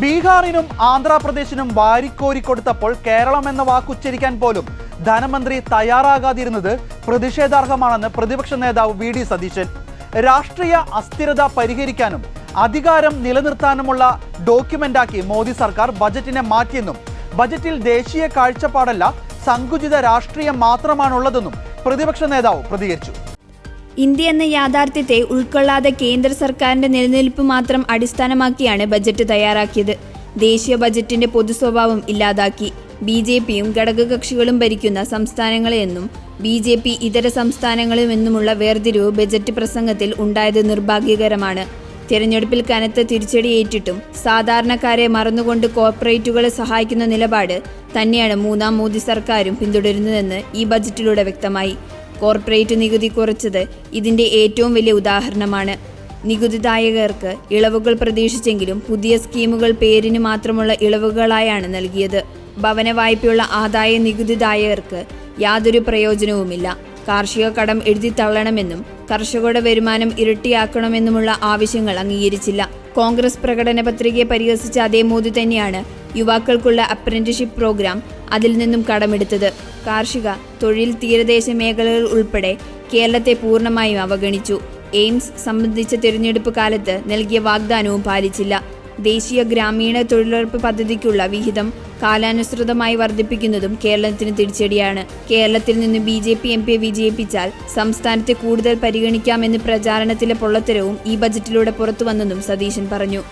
ബീഹാറിനും ആന്ധ്രാപ്രദേശിനും വാരിക്കോരി കൊടുത്തപ്പോൾ കേരളം എന്ന വാക്കുച്ചരിക്കാൻ പോലും ധനമന്ത്രി തയ്യാറാകാതിരുന്നത് പ്രതിഷേധാർഹമാണെന്ന് പ്രതിപക്ഷ നേതാവ് വി ഡി സതീശൻ. രാഷ്ട്രീയ അസ്ഥിരത പരിഹരിക്കാനും അധികാരം നിലനിർത്താനുമുള്ള ഡോക്യുമെന്റാക്കി മോദി സർക്കാർ ബജറ്റിനെ മാറ്റിയെന്നും ബജറ്റിൽ ദേശീയ കാഴ്ചപ്പാടല്ല സങ്കുചിത രാഷ്ട്രീയം മാത്രമാണുള്ളതെന്നും പ്രതിപക്ഷ നേതാവ് പ്രതികരിച്ചു. ഇന്ത്യ എന്ന യാഥാർത്ഥ്യത്തെ ഉൾക്കൊള്ളാതെ കേന്ദ്ര സർക്കാരിന്റെ നിലനിൽപ്പ് മാത്രം അടിസ്ഥാനമാക്കിയാണ് ബജറ്റ് തയ്യാറാക്കിയത്. ദേശീയ ബജറ്റിന്റെ പൊതു സ്വഭാവം ഇല്ലാതാക്കി. ബി ജെ പിയും ഘടകകക്ഷികളും ഭരിക്കുന്ന സംസ്ഥാനങ്ങളെന്നും ബി ജെ പി ഇതര സംസ്ഥാനങ്ങളുമെന്നുമുള്ള വേർതിരിവ് ബജറ്റ് പ്രസംഗത്തിൽ ഉണ്ടായത് നിർഭാഗ്യകരമാണ്. തിരഞ്ഞെടുപ്പിൽ കനത്ത തിരിച്ചടിയേറ്റിട്ടും സാധാരണക്കാരെ മറന്നുകൊണ്ട് കോർപ്പറേറ്റുകളെ സഹായിക്കുന്ന നിലപാട് തന്നെയാണ് മൂന്നാം മോദി സർക്കാരും പിന്തുടരുന്നതെന്ന് ഈ ബജറ്റിലൂടെ വ്യക്തമായി. കോർപ്പറേറ്റ് നികുതി കുറച്ചത് ഇതിന്റെ ഏറ്റവും വലിയ ഉദാഹരണമാണ്. നികുതിദായകർക്ക് ഇളവുകൾ പ്രതീക്ഷിച്ചെങ്കിലും പുതിയ സ്കീമുകൾ പേരിന് മാത്രമുള്ള ഇളവുകളായാണ് നൽകിയത്. ഭവന വായ്പയുള്ള ആദായ നികുതിദായകർക്ക് യാതൊരു പ്രയോജനവുമില്ല. കാർഷിക കടം എഴുതി തള്ളണമെന്നും കർഷകരുടെ വരുമാനം ഇരട്ടിയാക്കണമെന്നുമുള്ള ആവശ്യങ്ങൾ അംഗീകരിച്ചില്ല. കോൺഗ്രസ് പ്രകടന പത്രികയെ പരിഹസിച്ച അതേ മോദി തന്നെയാണ് യുവാക്കൾക്കുള്ള അപ്രന്റിഷിപ്പ് പ്രോഗ്രാം അതിൽ നിന്നും കടമെടുത്തത്. കാർഷിക തൊഴിൽ തീരദേശ മേഖലകൾ ഉൾപ്പെടെ കേരളത്തെ പൂർണമായും അവഗണിച്ചു. എയിംസ് സംബന്ധിച്ച തിരഞ്ഞെടുപ്പ് കാലത്ത് നൽകിയ വാഗ്ദാനവും പാലിച്ചില്ല. ദേശീയ ഗ്രാമീണ തൊഴിലുറപ്പ് പദ്ധതിക്കുള്ള വിഹിതം കാലാനുസൃതമായി വർദ്ധിപ്പിക്കുന്നതും കേരളത്തിന് തിരിച്ചടിയാണ്. കേരളത്തിൽ നിന്ന് ബി ജെ പി എം പിയെ വിജയിപ്പിച്ചാൽ സംസ്ഥാനത്തെ കൂടുതൽ പരിഗണിക്കാമെന്ന് പ്രചാരണത്തിലെ പൊള്ളത്തരവും ഈ ബജറ്റിലൂടെ പുറത്തുവന്നെന്നും സതീശൻ പറഞ്ഞു.